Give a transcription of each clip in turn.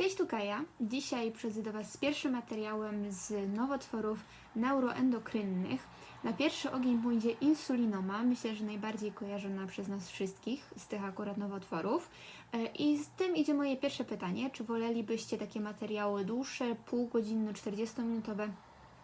Cześć, tu Kaja. Dzisiaj przyjdę do Was z pierwszym materiałem z nowotworów neuroendokrynnych. Na pierwszy ogień pójdzie insulinoma, myślę, że najbardziej kojarzona przez nas wszystkich z tych akurat nowotworów. E, I z tym idzie moje pierwsze pytanie, czy wolelibyście takie materiały dłuższe, półgodzinne, 40-minutowe,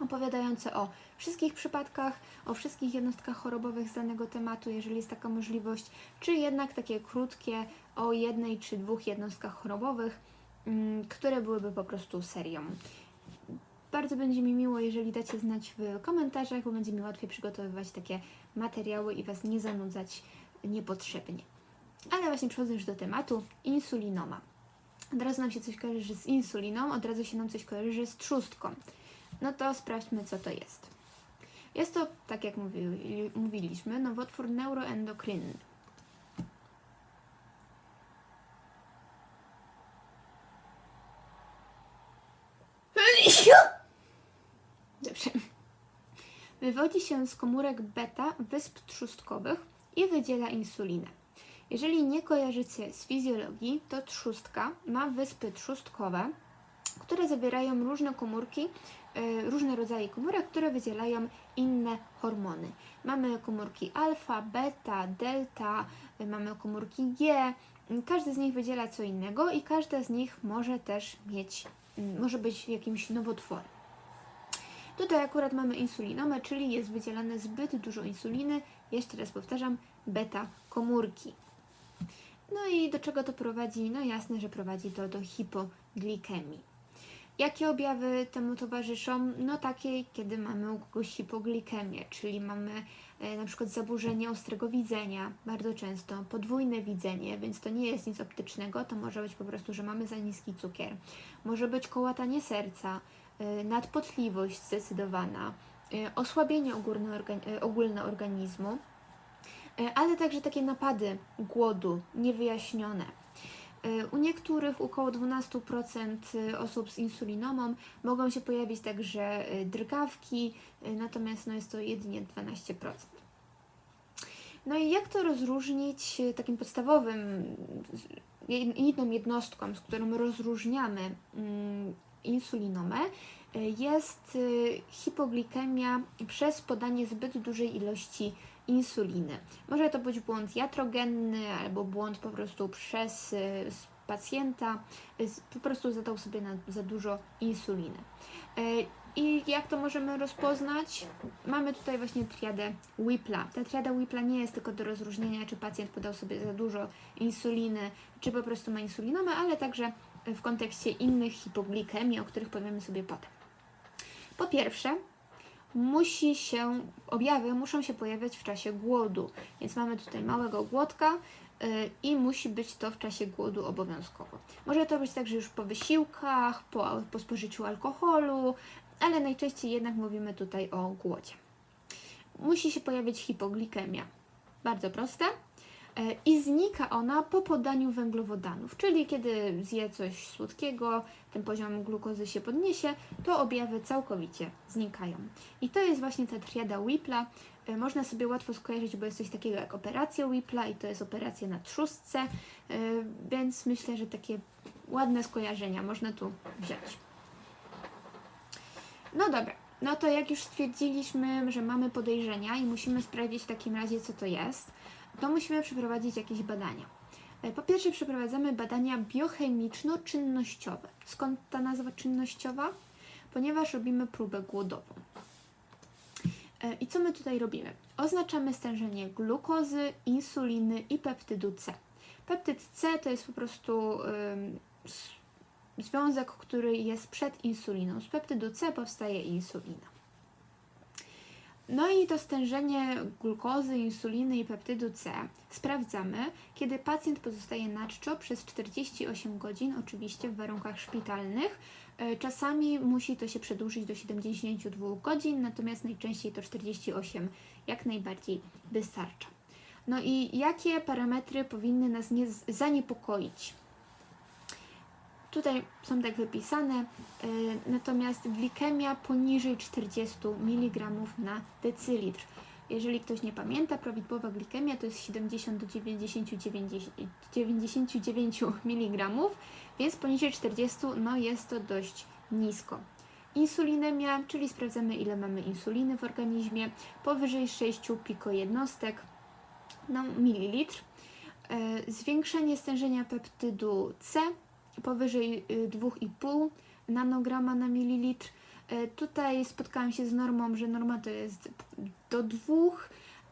opowiadające o wszystkich przypadkach, o wszystkich jednostkach chorobowych z danego tematu, jeżeli jest taka możliwość, czy jednak takie krótkie o jednej czy dwóch jednostkach chorobowych, które byłyby po prostu serią. Bardzo będzie mi miło, jeżeli dacie znać w komentarzach, bo będzie mi łatwiej przygotowywać takie materiały i Was nie zanudzać niepotrzebnie. Ale właśnie przechodzę już do tematu insulinoma. Od razu nam się coś kojarzy z insuliną, od razu się nam coś kojarzy z trzustką. No to sprawdźmy, co to jest. Jest to, tak jak mówili, mówiliśmy, nowotwór neuroendokrynny. Dobrze. Wywodzi się z komórek beta wysp trzustkowych i wydziela insulinę. Jeżeli nie kojarzycie z fizjologii, to trzustka ma wyspy trzustkowe, które zawierają różne komórki, y, różne rodzaje komórek, które wydzielają inne hormony. Mamy komórki alfa, beta, delta, mamy komórki G. Każdy z nich wydziela co innego i każda z nich może też mieć, może być jakimś nowotworem. Tutaj akurat mamy insulinomę, czyli jest wydzielane zbyt dużo insuliny, jeszcze raz powtarzam, beta komórki. No i do czego to prowadzi? No jasne, że prowadzi to do hipoglikemii. Jakie objawy temu towarzyszą? No takie, kiedy mamy u kogoś hipoglikemię, czyli mamy e, na przykład zaburzenie ostrego widzenia, bardzo często podwójne widzenie, więc to nie jest nic optycznego, to może być po prostu, że mamy za niski cukier. Może być kołatanie serca, e, nadpotliwość zdecydowana, e, osłabienie ogólne, organi- ogólne organizmu, ale także takie napady głodu niewyjaśnione. E, U niektórych, około 12% osób z insulinomą, mogą się pojawić także e, drgawki, e, natomiast no, jest to jedynie 12%. No i jak to rozróżnić e, takim podstawowym, jed- jedną jednostką, z którą rozróżniamy mm, insulinomę, e, jest e, hipoglikemia przez podanie zbyt dużej ilości insuliny. Może to być błąd jatrogenny albo błąd po prostu przez y, pacjenta, po prostu zadał sobie na, za dużo insuliny. Y, I jak to możemy rozpoznać? Mamy tutaj właśnie triadę Whipla. Ta triada Whipla nie jest tylko do rozróżnienia, czy pacjent podał sobie za dużo insuliny, czy po prostu ma insulinomę, ale także w kontekście innych hipoglikemii, o których powiemy sobie potem. Po pierwsze, musi się, objawy muszą się pojawiać w czasie głodu. Więc mamy tutaj małego głodka y, i musi być to w czasie głodu obowiązkowo. Może to być także już po wysiłkach, po, po spożyciu alkoholu, ale najczęściej jednak mówimy tutaj o głodzie. Musi się pojawić hipoglikemia. Bardzo proste. E, I znika ona po podaniu węglowodanów, czyli kiedy zje coś słodkiego, ten poziom glukozy się podniesie, to objawy całkowicie znikają. I to jest właśnie ta triada Whipla. E, Można sobie łatwo skojarzyć, bo jest coś takiego jak operacja Whipla i to jest operacja na trzustce, e, więc myślę, że takie ładne skojarzenia można tu wziąć. No dobra, no to jak już stwierdziliśmy, że mamy podejrzenia i musimy sprawdzić w takim razie, co to jest, to musimy przeprowadzić jakieś badania. E, Po pierwsze, przeprowadzamy badania biochemiczno-czynnościowe. Skąd ta nazwa czynnościowa? Ponieważ robimy próbę głodową. E, I co my tutaj robimy? Oznaczamy stężenie glukozy, insuliny i peptydu C. Peptyd C to jest po prostu związek, który jest przed insuliną. Z peptydu C powstaje insulina. No i to stężenie glukozy, insuliny i peptydu C sprawdzamy, kiedy pacjent pozostaje na czczo przez 48 godzin, oczywiście w warunkach szpitalnych. E, Czasami musi to się przedłużyć do 72 godzin, natomiast najczęściej to 48 jak najbardziej wystarcza. No i jakie parametry powinny nas nie zaniepokoić? Tutaj są tak wypisane, y, natomiast glikemia poniżej 40 mg na decylitr. Jeżeli ktoś nie pamięta, prawidłowa glikemia to jest 70 do 99, 99 mg, więc poniżej 40 no jest to dość nisko. Insulinemia, czyli sprawdzamy ile mamy insuliny w organizmie, powyżej 6 pikojednostek na mililitr. E, Zwiększenie stężenia peptydu C powyżej y, 2,5 nanograma na mililitr. E, Tutaj spotkałam się z normą, że norma to jest do 2,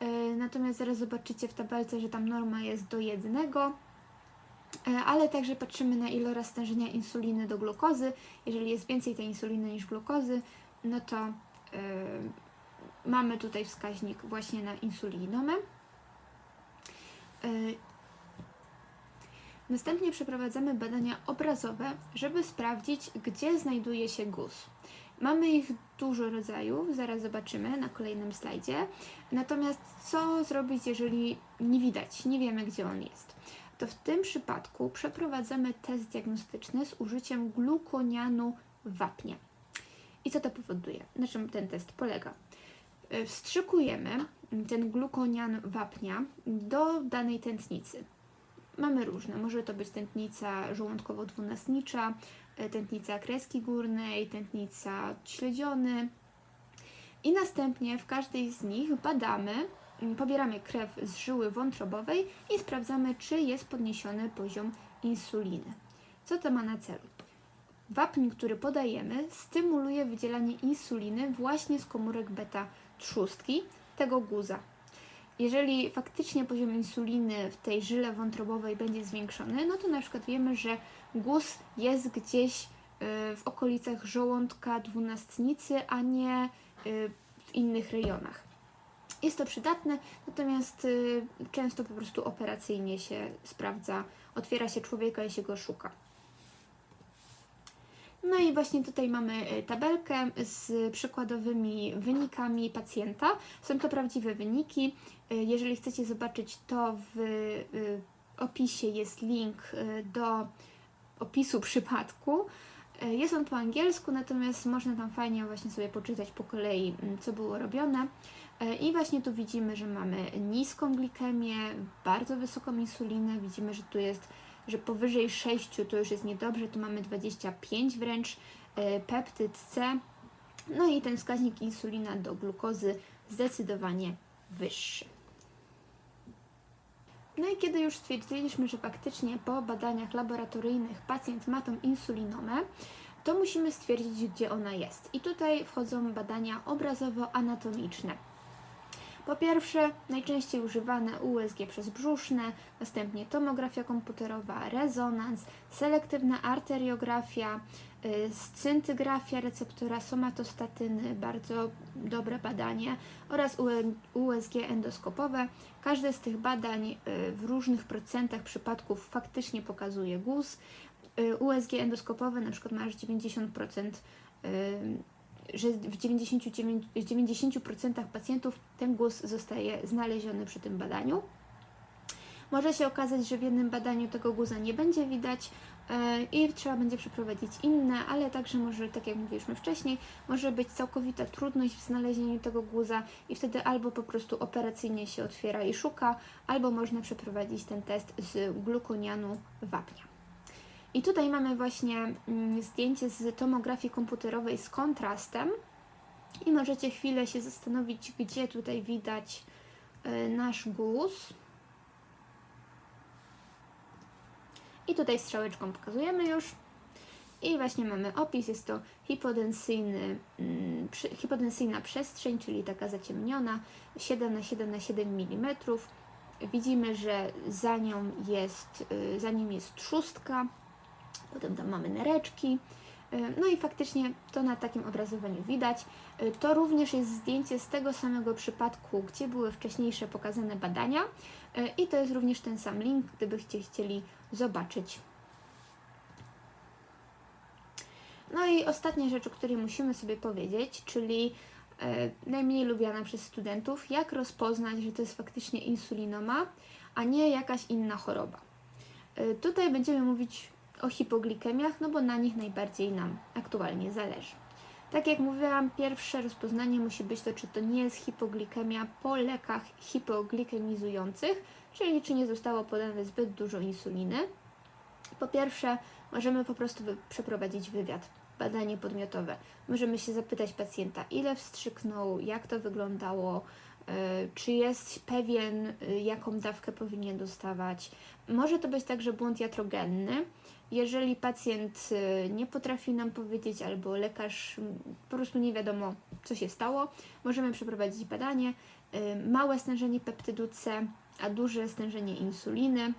e, natomiast zaraz zobaczycie w tabelce, że tam norma jest do 1, e, ale także patrzymy na iloraz stężenia insuliny do glukozy. Jeżeli jest więcej tej insuliny niż glukozy, no to mamy tutaj wskaźnik właśnie na insulinomę. Następnie przeprowadzamy badania obrazowe, żeby sprawdzić, gdzie znajduje się guz. Mamy ich dużo rodzajów, zaraz zobaczymy na kolejnym slajdzie. Natomiast co zrobić, jeżeli nie widać, nie wiemy, gdzie on jest? To w tym przypadku przeprowadzamy test diagnostyczny z użyciem glukonianu wapnia. I co to powoduje? Na czym ten test polega? Wstrzykujemy ten glukonian wapnia do danej tętnicy. Mamy różne. Może to być tętnica żołądkowo-dwunastnicza, e, tętnica kreski górnej, tętnica śledziony. I następnie w każdej z nich badamy, m, pobieramy krew z żyły wątrobowej i sprawdzamy, czy jest podniesiony poziom insuliny. Co to ma na celu? Wapń, który podajemy, stymuluje wydzielanie insuliny właśnie z komórek beta trzustki, tego guza. Jeżeli faktycznie poziom insuliny w tej żyle wątrobowej będzie zwiększony, no to na przykład wiemy, że guz jest gdzieś y, w okolicach żołądka dwunastnicy, a nie y, w innych rejonach. Jest to przydatne, natomiast y, często po prostu operacyjnie się sprawdza, otwiera się człowieka i się go szuka. No i właśnie tutaj mamy y, tabelkę z przykładowymi wynikami pacjenta. Są to prawdziwe wyniki. Y, Jeżeli chcecie zobaczyć to w y, opisie jest link do opisu przypadku. Jest on po angielsku, natomiast można tam fajnie właśnie sobie poczytać po kolei, co było robione. I właśnie tu widzimy, że mamy niską glikemię, bardzo wysoką insulinę. Widzimy, że tu jest że powyżej 6 to już jest niedobrze, tu mamy 25 wręcz, e, peptyd C, no i ten wskaźnik insulina do glukozy zdecydowanie wyższy. No i kiedy już stwierdziliśmy, że faktycznie po badaniach laboratoryjnych pacjent ma tą insulinomę, to musimy stwierdzić, gdzie ona jest. I tutaj wchodzą badania obrazowo-anatomiczne. Po pierwsze, najczęściej używane USG przezbrzuszne, następnie tomografia komputerowa, rezonans, selektywna arteriografia, y, scyntygrafia receptora somatostatyny, bardzo dobre badanie, oraz USG endoskopowe. Każde z tych badań y, w różnych procentach przypadków faktycznie pokazuje guz. Y, USG endoskopowe na przykład ma aż 90% y, że w 99, w 90% pacjentów ten guz zostaje znaleziony przy tym badaniu. Może się okazać, że w jednym badaniu tego guza nie będzie widać e, i trzeba będzie przeprowadzić inne, ale także może, tak jak mówiliśmy wcześniej, może być całkowita trudność w znalezieniu tego guza i wtedy albo po prostu operacyjnie się otwiera i szuka, albo można przeprowadzić ten test z glukonianu wapnia. I tutaj mamy właśnie mm, zdjęcie z tomografii komputerowej z kontrastem i możecie chwilę się zastanowić, gdzie tutaj widać y, nasz guz. I tutaj strzałeczką pokazujemy już. I właśnie mamy opis, jest to hipodensyjny, mm, hipodensyjna przestrzeń, czyli taka zaciemniona, 7 na 7 na 7 mm. Widzimy, że za nią jest, y, za nim jest trzustka, potem tam mamy nereczki. Y, No i faktycznie to na takim obrazowaniu widać. Y, To również jest zdjęcie z tego samego przypadku, gdzie były wcześniejsze pokazane badania. Y, I to jest również ten sam link, gdybyście chcieli zobaczyć. No i ostatnia rzecz, o której musimy sobie powiedzieć, czyli e, najmniej lubiana przez studentów, jak rozpoznać, że to jest faktycznie insulinoma, a nie jakaś inna choroba. E, tutaj będziemy mówić o hipoglikemiach, no bo na nich najbardziej nam aktualnie zależy. Tak jak mówiłam, pierwsze rozpoznanie musi być to, czy to nie jest hipoglikemia po lekach hipoglikemizujących, czyli czy nie zostało podane zbyt dużo insuliny. Po pierwsze, możemy po prostu przeprowadzić wywiad, badanie podmiotowe. Możemy się zapytać pacjenta, ile wstrzyknął, jak to wyglądało, czy jest pewien, y, jaką dawkę powinien dostawać. Może to być także błąd jatrogenny. Jeżeli pacjent y, nie potrafi nam powiedzieć, albo lekarz po prostu nie wiadomo, co się stało, możemy przeprowadzić badanie. Y, Małe stężenie peptydu C, a duże stężenie insuliny.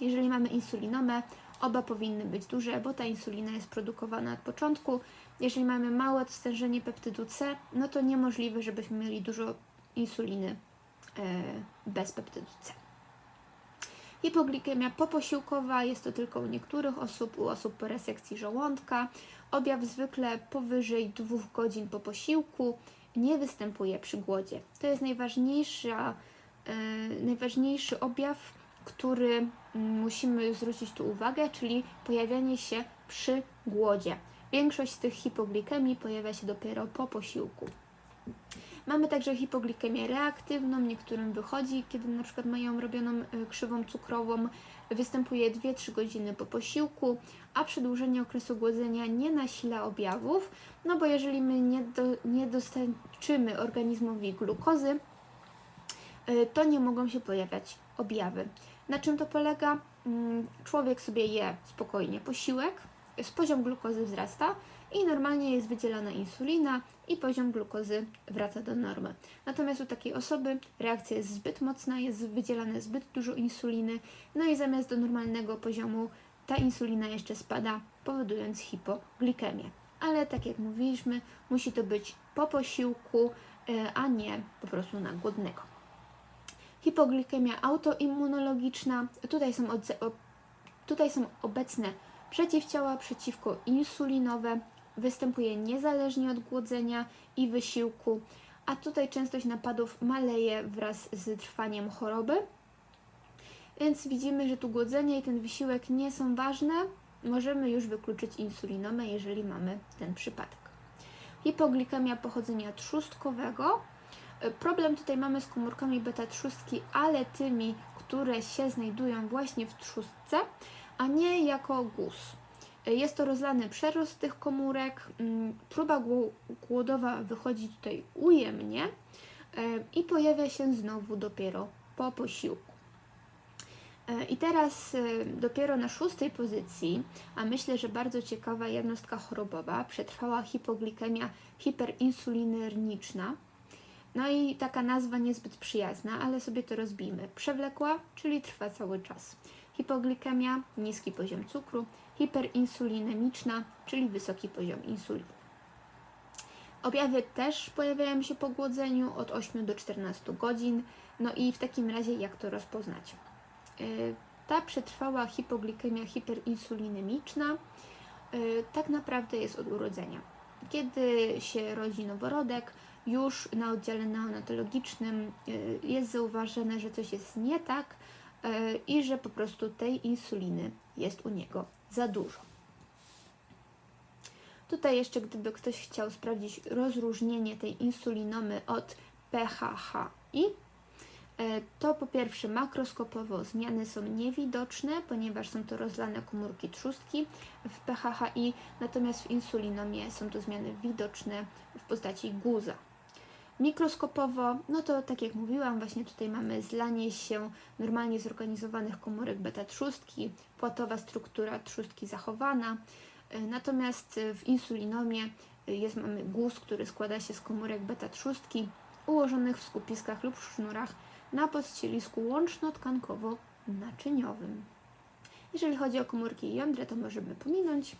Jeżeli mamy insulinomę, oba powinny być duże, bo ta insulina jest produkowana od początku. Jeżeli mamy małe stężenie peptydu C, no to niemożliwe, żebyśmy mieli dużo insuliny e, bez peptydu C. Hipoglikemia poposiłkowa jest to tylko u niektórych osób, u osób po resekcji żołądka. Objaw zwykle powyżej 2 godzin po posiłku nie występuje przy głodzie. To jest najważniejsza, e, najważniejszy objaw, który mm, musimy zwrócić tu uwagę, czyli pojawianie się przy głodzie. Większość z tych hipoglikemii pojawia się dopiero po posiłku. Mamy także hipoglikemię reaktywną, niektórym wychodzi, kiedy na przykład mają robioną y, krzywą cukrową, występuje 2-3 godziny po posiłku, a przedłużenie okresu głodzenia nie nasila objawów, no bo jeżeli my nie, do, nie dostarczymy organizmowi glukozy, y, to nie mogą się pojawiać objawy. Na czym to polega? Mm, Człowiek sobie je spokojnie posiłek, z poziom glukozy wzrasta i normalnie jest wydzielana insulina i poziom glukozy wraca do normy. Natomiast u takiej osoby reakcja jest zbyt mocna, jest wydzielane zbyt dużo insuliny, no i zamiast do normalnego poziomu ta insulina jeszcze spada, powodując hipoglikemię. Ale tak jak mówiliśmy, musi to być po posiłku, e, a nie po prostu na głodnego. Hipoglikemia autoimmunologiczna. Tutaj są, tutaj są obecne przeciwciała przeciwko insulinowe. Występuje niezależnie od głodzenia i wysiłku, a tutaj częstość napadów maleje wraz z trwaniem choroby. Więc widzimy, że tu głodzenie i ten wysiłek nie są ważne. Możemy już wykluczyć insulinomę, jeżeli mamy ten przypadek. Hipoglikemia pochodzenia trzustkowego. Problem tutaj mamy z komórkami beta trzustki, ale tymi, które się znajdują właśnie w trzustce, a nie jako guz. Jest to rozlany przerost tych komórek. mm, Próba gło- głodowa wychodzi tutaj ujemnie e, i pojawia się znowu dopiero po posiłku. E, I teraz e, dopiero na szóstej pozycji, a myślę, że bardzo ciekawa jednostka chorobowa, przetrwała hipoglikemia hiperinsulinerniczna. No i taka nazwa niezbyt przyjazna, ale sobie to rozbijmy. Przewlekła, czyli trwa cały czas. Hipoglikemia, niski poziom cukru, hiperinsulinemiczna, czyli wysoki poziom insuliny. Objawy też pojawiają się po głodzeniu od 8 do 14 godzin. No i w takim razie jak to rozpoznać? Y, Ta przetrwała hipoglikemia hiperinsulinemiczna y, tak naprawdę jest od urodzenia. Kiedy się rodzi noworodek, już na oddziale neonatologicznym y, jest zauważone, że coś jest nie tak i że po prostu tej insuliny jest u niego za dużo. Tutaj jeszcze, gdyby ktoś chciał sprawdzić rozróżnienie tej insulinomy od PHHI, e, to po pierwsze makroskopowo zmiany są niewidoczne, ponieważ są to rozlane komórki trzustki w PHHI, natomiast w insulinomie są to zmiany widoczne w postaci guza. Mikroskopowo, no to tak jak mówiłam, właśnie tutaj mamy zlanie się normalnie zorganizowanych komórek beta trzustki, płatowa struktura trzustki zachowana, E, Natomiast e, w insulinomie e, jest, mamy guz, który składa się z komórek beta trzustki ułożonych w skupiskach lub sznurach na podścielisku łączno-tkankowo-naczyniowym. Jeżeli chodzi o komórki i jądra, to możemy pominąć.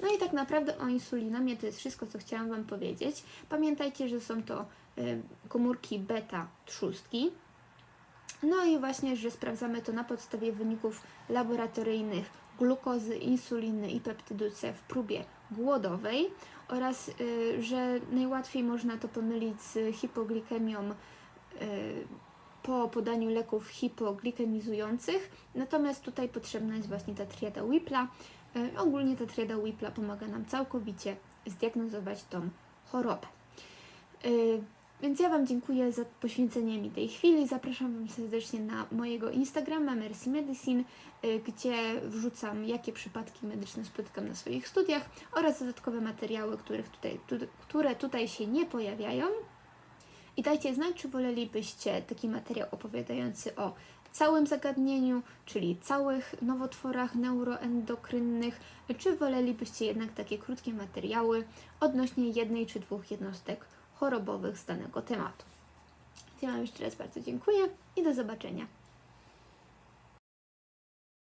No i tak naprawdę o insulinomie to jest wszystko, co chciałam Wam powiedzieć. Pamiętajcie, że są to y, komórki beta trzustki, no i właśnie, że sprawdzamy to na podstawie wyników laboratoryjnych glukozy, insuliny i peptydu C w próbie głodowej oraz y, że najłatwiej można to pomylić z hipoglikemią y, po podaniu leków hipoglikemizujących. Natomiast tutaj potrzebna jest właśnie ta triada Whipla. E, Ogólnie ta triada Whipla pomaga nam całkowicie zdiagnozować tą chorobę. E, Więc ja Wam dziękuję za poświęcenie mi tej chwili. Zapraszam Wam serdecznie na mojego Instagrama Mercy Medicine, y, gdzie wrzucam, jakie przypadki medyczne spotykam na swoich studiach oraz dodatkowe materiały, których tutaj, tu, które tutaj się nie pojawiają. I dajcie znać, czy wolelibyście taki materiał opowiadający o całym zagadnieniu, czyli całych nowotworach neuroendokrynnych, czy wolelibyście jednak takie krótkie materiały odnośnie jednej czy dwóch jednostek chorobowych z danego tematu. Ja Wam jeszcze raz bardzo dziękuję i do zobaczenia.